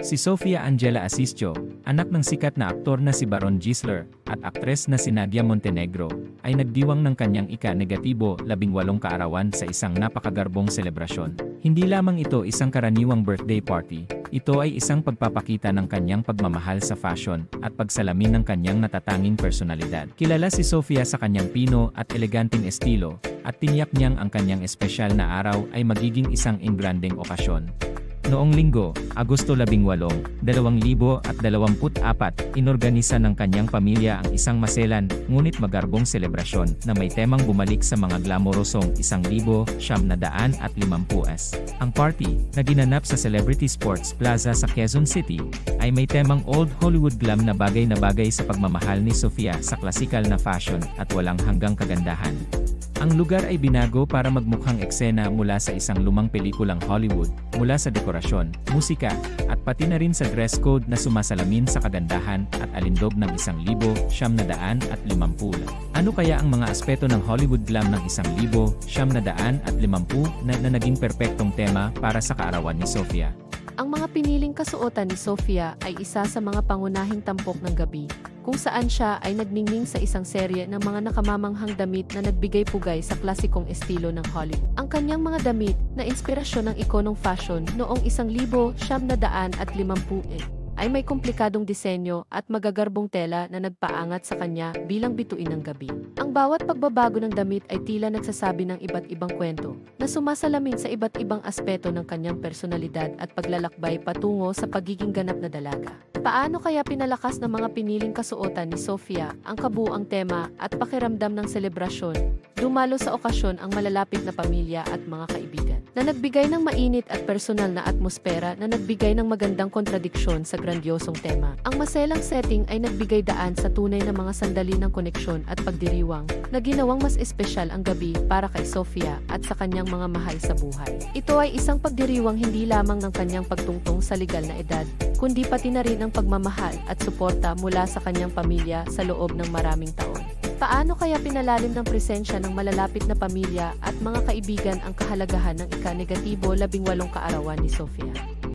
Si Sofia Angela Asistio, anak ng sikat na aktor na si Baron Gisler, at aktres na si Nadia Montenegro, ay nagdiwang ng kanyang ika-negatibo labing walong kaarawan sa isang napakagarbong selebrasyon. Hindi lamang ito isang karaniwang birthday party, ito ay isang pagpapakita ng kanyang pagmamahal sa fashion at pagsalamin ng kanyang natatanging personalidad. Kilala si Sofia sa kanyang pino at eleganteng estilo, at tiniyak niyang ang kanyang espesyal na araw ay magiging isang ingranding okasyon. Noong linggo, Agosto 18, 2024, inorganisa ng kanyang pamilya ang isang maselan ngunit magarbong selebrasyon na may temang bumalik sa mga glamorosong 1,000, siyam na daan at 50s. Ang party, na ginanap sa Celebrity Sports Plaza sa Quezon City, ay may temang Old Hollywood glam na bagay na bagay sa pagmamahal ni Sofia sa klasikal na fashion at walang hanggang kagandahan. Ang lugar ay binago para magmukhang eksena mula sa isang lumang pelikulang Hollywood, mula sa dekorasyon, musika, at pati na rin sa dress code na sumasalamin sa kagandahan at alindog ng isang libo, siyam na daan at limampul. Ano kaya ang mga aspeto ng Hollywood glam ng isang libo, siyam na daan at limampu na, na naging perpektong tema para sa kaarawan ni Sofia? Ang mga piniling kasuotan ni Sofia ay isa sa mga pangunahing tampok ng gabi, kung saan siya ay nagningning sa isang serye ng mga nakamamanghang damit na nagbigay pugay sa klasikong estilo ng Hollywood. Ang kanyang mga damit na inspirasyon ng ikonong fashion noong 1958 ay may komplikadong disenyo at magagarbong tela na nagpaangat sa kanya bilang bituin ng gabi. Ang bawat pagbabago ng damit ay tila nagsasabi ng iba't ibang kwento na sumasalamin sa iba't ibang aspeto ng kanyang personalidad at paglalakbay patungo sa pagiging ganap na dalaga. Paano kaya pinalakas ng mga piniling kasuotan ni Sofia ang kabuang tema at pakiramdam ng selebrasyon, dumalo sa okasyon ang malalapit na pamilya at mga kaibigan, na nagbigay ng mainit at personal na atmosfera na nagbigay ng magandang kontradiksyon sa grandiosong tema. Ang maselang setting ay nagbigay daan sa tunay na mga sandali ng koneksyon at pagdiriwang na ginawang mas espesyal ang gabi para kay Sofia at sa kanyang mga mahal sa buhay. Ito ay isang pagdiriwang hindi lamang ng kanyang pagtungtong sa legal na edad, kundi pati na rin ang pagmamahal at suporta mula sa kanyang pamilya sa loob ng maraming taon. Paano kaya pinalalim ng presensya ng malalapit na pamilya at mga kaibigan ang kahalagahan ng ika-negatibo labing walong kaarawan ni Sofia?